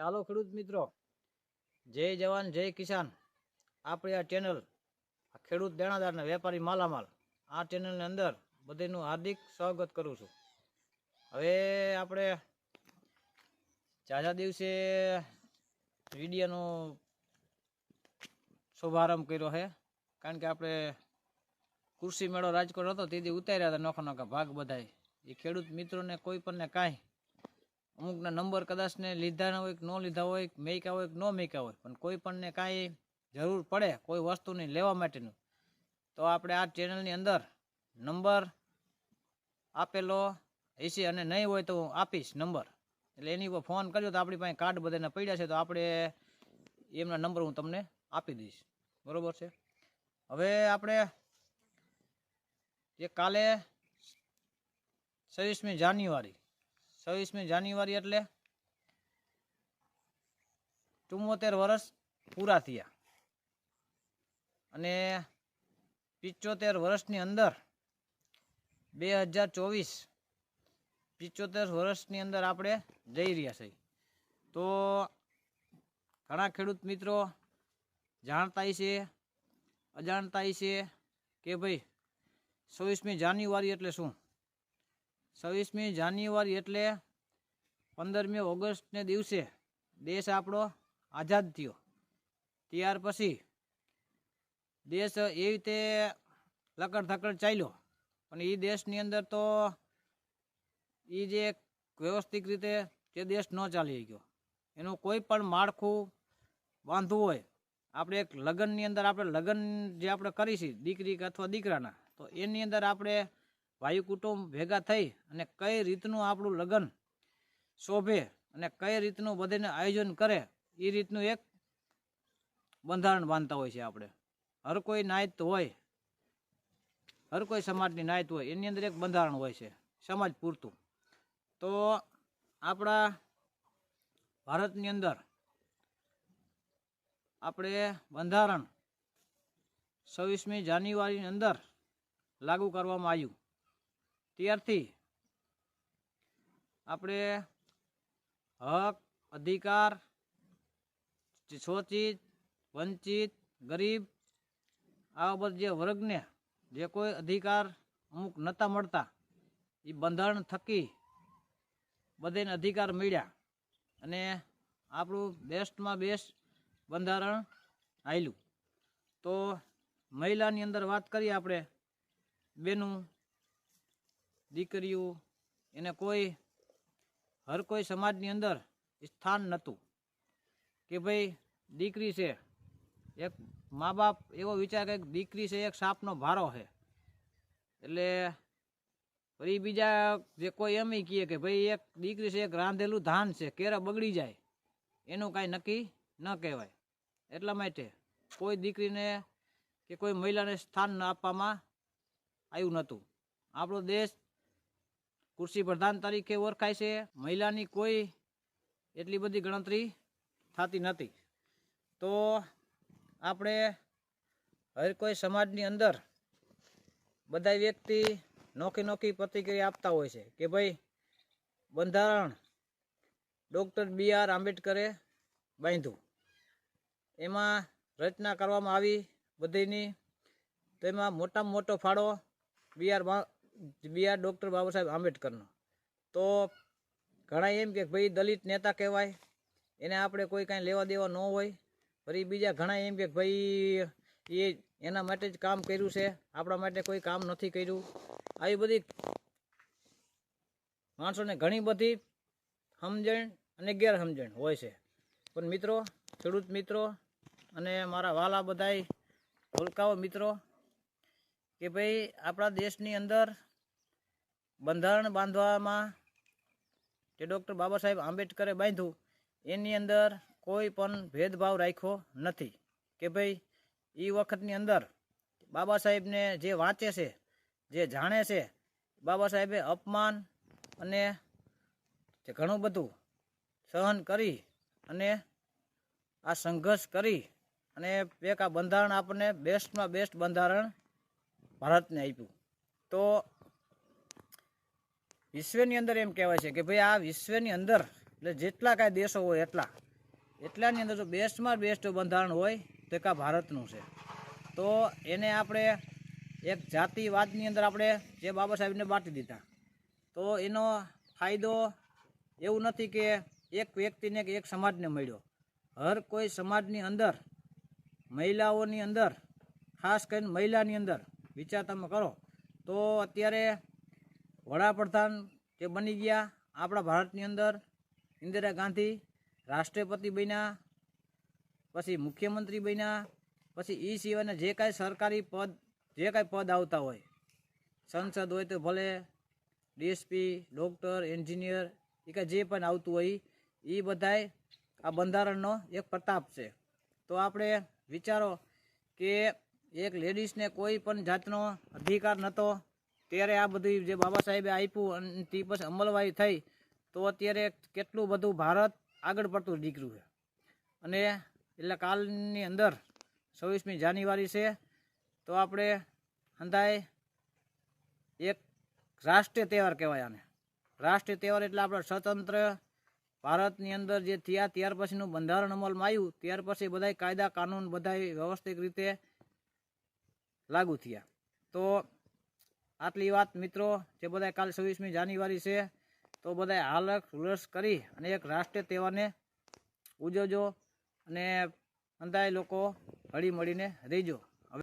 હાલો ખેડૂત મિત્રો. જય જવાન, જય કિસાન. આપણી આ ચેનલ આ ખેડૂત દેણાદારના વેપારી માલામાલ, આ ચેનલની અંદર બધીનું હાર્દિક સ્વાગત કરું છું. હવે આપણે ઝાઝા દિવસે વિડીયોનો શુભારંભ કર્યો છે. કારણ કે આપણે કૃષિ મેળો રાજકોટ હતો, તેથી ઉતાર્યા હતા નોખા નોખા ભાગ બધાય. એ ખેડૂત મિત્રોને કોઈ પણ ને કાંઈ અમુકના નંબર કદાચ ને લીધા ના હોય કે ન લીધા હોય મેક્યા હોય કે ન મેક્યા હોય, પણ કોઈ પણને કાંઈ જરૂર પડે, કોઈ વસ્તુની લેવા માટેનું. તો આપણે આ ચેનલની અંદર નંબર આપેલો હશે અને નહીં હોય તો હું આપીશ નંબર. એટલે એની ઉપર ફોન કરજો તો આપણી પાસે કાર્ડ બધાના પડ્યા છે, તો આપણે એમના નંબર હું તમને આપી દઈશ. બરોબર છે? હવે આપણે જે કાલે છવ્વીસમી જાન્યુઆરી છવ્વીસમી જાન્યુઆરી એટલે ચુમ્મોતેર વર્ષ પૂરા થયા. અને પિચોતેર વર્ષની અંદર બે હજાર ચોવીસ પિચોતેર વર્ષની અંદર આપણે જઈ રહ્યા છીએ. તો ઘણા ખેડૂત મિત્રો જાણતા છે અજાણતા છે કે ભાઈ છવ્વીસમી જાન્યુઆરી એટલે શું? છવ્વીસમી જાન્યુઆરી એટલે પંદરમી ઓગસ્ટને દિવસે દેશ આપણો આઝાદ થયો. ત્યાર પછી દેશ એવી રીતે લકડ ધકડ ચાલ્યો પણ એ દેશની અંદર તો એ જે વ્યવસ્થિત રીતે જે દેશ ન ચાલી ગયો એનું કોઈ પણ માળખું બાંધવું હોય, આપણે એક લગ્નની અંદર આપણે લગ્ન જે આપણે કરીશી, દીકરી કે અથવા દીકરાના, તો એની અંદર આપણે ભાઈ કુટુંબ ભેગા થઈ અને કઈ રીતનું આપણું લગ્ન શોભે અને કઈ રીતનું બધાને આયોજન કરે એ રીતનું એક બંધારણ બાંધતા હોય છે આપણે. હર કોઈ નાયત હોય, હર કોઈ સમાજની નાયત હોય, એની અંદર એક બંધારણ હોય છે, સમાજ પૂરતું. તો આપણા ભારતની અંદર આપણે બંધારણ છવ્વીસમી જાન્યુઆરીની અંદર લાગુ કરવામાં આવ્યું. ત્યારથી આપણે હક, અધિકાર શોચિત વંચિત, ગરીબ, આ બધા જે વર્ગને જે કોઈ અધિકાર અમુક નહોતા મળતા એ બંધારણ થકી બધાને અધિકાર મળ્યા અને આપણું બેસ્ટમાં બેસ્ટ બંધારણ આવેલું તો મહિલાની અંદર વાત કરીએ આપણે, બેનું દીકરીઓ, એને કોઈ, હર કોઈ સમાજની અંદર સ્થાન નહોતું કે ભાઈ દીકરી છે, એક મા બાપ એવો વિચાર કે દીકરી છે, એક સાપનો ભારો છે. એટલે ફરી બીજા જે કોઈ એમ કહે કે ભાઈ એક દીકરી છે, એક રાંધેલું ધાન છે, કેરા બગડી જાય, એનું કાંઈ નક્કી ન કહેવાય. એટલા માટે કોઈ દીકરીને કે કોઈ મહિલાને સ્થાન આપવામાં આવ્યું નહોતું. આપણો દેશ કૃષિ પ્રધાન તરીકે ઓળખાય છે. મહિલાની કોઈ એટલી બધી ગણતરી થતી નથી. તો આપણે હર કોઈ સમાજની અંદર બધા વ્યક્તિ નોખી નોખી પ્રતિક્રિયા આપતા હોય છે કે ભાઈ બંધારણ ડૉક્ટર બી આર આંબેડકરે બાંધ્યું. એમાં રચના કરવામાં આવી બધીની. તો એમાં મોટામાં મોટો ફાળો B R B R doctor Baba Saheb આંબેડકરનો. તો ઘણા એમ કે ભાઈ દલિત નેતા કહેવાય, એને આપણે કોઈ કાંઈ લેવા દેવા ન હોય. ફરી બીજા ઘણા એમ કે ભાઈ એ એના માટે જ કામ કર્યું છે, આપણા માટે કોઈ કામ નથી કર્યું. આવી બધી માણસોને ઘણી બધી સમજણ અને ગેરસમજણ હોય છે. પણ મિત્રો, ખેડૂત મિત્રો અને મારા વાલા બધાય ભૂલકાઓ મિત્રો, કે ભાઈ આપણા દેશની અંદર બંધારણ બાંધવામાં જે ડૉક્ટર બાબા સાહેબ આંબેડકરે બાંધ્યું, એની અંદર કોઈ પણ ભેદભાવ રાખ્યો નથી. કે ભાઈ એ વખતની અંદર બાબા સાહેબને જે વાંચે છે, જે જાણે છે, બાબા સાહેબે અપમાન અને ઘણું બધું સહન કરી અને આ સંઘર્ષ કરી અને એક આ બંધારણ આપણને બેસ્ટમાં બેસ્ટ બંધારણ ભારતને આપ્યું. તો વિશ્વની અંદર એમ કહેવાય છે કે ભાઈ આ વિશ્વની અંદર એટલે જેટલા કાંઈ દેશો હોય એટલા. એટલાની અંદર જો બેસ્ટમાં બેસ્ટ બંધારણ હોય તો એક આ ભારતનું છે. તો એને આપણે એક જાતિવાદની અંદર આપણે જે બાબા સાહેબને બાંટી દીધા. તો એનો ફાયદો એવું નથી કે એક વ્યક્તિને કે એક સમાજને મળ્યો. હર કોઈ સમાજની અંદર, મહિલાઓની અંદર, ખાસ કરીને મહિલાની અંદર વિચાર તમે કરો, તો અત્યારે વડાપ્રધાન જે બની ગયા આપણા ભારતની અંદર, ઇન્દિરા ગાંધી રાષ્ટ્રપતિ બન્યા, પછી મુખ્યમંત્રી બન્યા, પછી એ સિવાયના જે કાંઈ સરકારી પદ, જે કાંઈ પદ આવતા હોય, સંસદ હોય તો ભલે ડીએસપી, ડૉક્ટર, એન્જિનિયર એ કાંઈ જે પણ આવતું હોય એ બધાય આ બંધારણનો એક પ્રતાપ છે. તો આપણે વિચારો કે એક લેડીઝને કોઈ પણ જાતનો અધિકાર નહોતો ત્યારે આ બધું જે બાબા સાહેબે આપ્યું અને પછી અમલવારી થઈ, તો અત્યારે કેટલું બધું ભારત આગળ પડતું નીકળ્યું છે. અને એટલે કાલની અંદર છવ્વીસમી જાન્યુઆરી છે, તો આપણે અંદાય એક રાષ્ટ્રીય તહેવાર કહેવાય આને. રાષ્ટ્રીય તહેવાર એટલે આપણે સ્વતંત્ર ભારતની અંદર જે થયા, ત્યાર પછીનું બંધારણ અમલમાં આવ્યું, ત્યાર પછી બધા કાયદા, કાનૂન બધા વ્યવસ્થિત રીતે લાગુ થયા. તો આટલી વાત મિત્રો, જે બધા કાલ છવ્વીસમી જાન્યુઆરી છે, તો બધા હાલક હુલસ કરી અને એક રાષ્ટ્રીય તહેવારને ઉજવજો અને અંદાય લોકો હળી મળીને રહેજો.